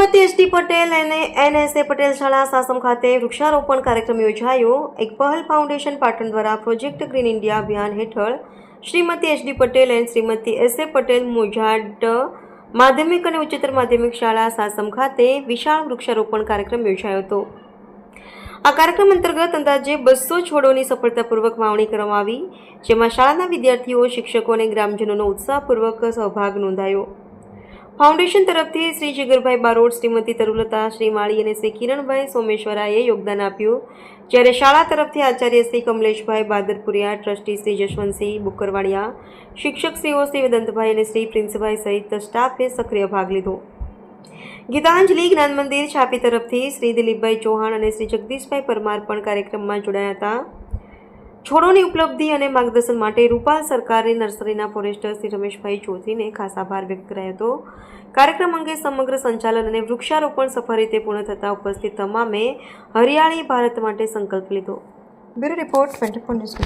HD Patel અને NSA Patel શાળા સાસમ ખાતે વૃક્ષારોપણ કાર્યક્રમ યોજાયો. એક પહેલ ફાઉન્ડેશન પાટણ દ્વારા પ્રોજેક્ટ ગ્રીન ઇન્ડિયા અભિયાન હેઠળ શ્રીમતી એચડી પટેલ અને શ્રીમતી એસ એ પટેલ મોજાડ માધ્યમિક અને ઉચ્ચતર માધ્યમિક શાળા સાસમ ખાતે વિશાળ વૃક્ષારોપણ કાર્યક્રમ યોજાયો હતો. આ કાર્યક્રમ અંતર્ગત અંદાજે બસો છોડોની સફળતાપૂર્વક વાવણી કરવામાં આવી, જેમાં શાળાના વિદ્યાર્થીઓ, શિક્ષકો અને ગ્રામજનોનો ઉત્સાહપૂર્વક સહભાગ નોંધાયો. ફાઉન્ડેશન તરફથી શ્રી જીગરભાઈ બારોટ, શ્રીમતી તરુલતા, શ્રી માળી અને શ્રી કિરણભાઈ સોમેશ્વરાએ યોગદાન આપ્યું. જ્યારે શાળા તરફથી આચાર્ય શ્રી કમલેશભાઈ બાદરપુરિયા, ટ્રસ્ટી શ્રી જશવંતસિંહ બુકરવાડિયા શિક્ષક શ્રીઓ શ્રી વેદંતભાઈ અને શ્રી પ્રિન્સભાઈ સહિત સ્ટાફે સક્રિય ભાગ લીધો. ગીતાંજલિ જ્ઞાન મંદિર છાપી તરફથી શ્રી દિલીપભાઈ ચૌહાણ અને શ્રી જગદીશભાઈ પરમાર પણ કાર્યક્રમમાં જોડાયા હતા. છોડોની ઉપલબ્ધિ અને માર્ગદર્શન માટે રૂપાલ સરકારે નર્સરીના ફોરેસ્ટર શ્રી રમેશભાઈ ચૌધરીને ખાસ આભાર વ્યક્ત કરાયો હતો. કાર્યક્રમ અંગે સમગ્ર સંચાલન અને વૃક્ષારોપણ સફળ રીતે પૂર્ણ થતાં ઉપસ્થિત તમામે હરિયાળી ભારત માટે સંકલ્પ લીધો. Bureau report twenty four news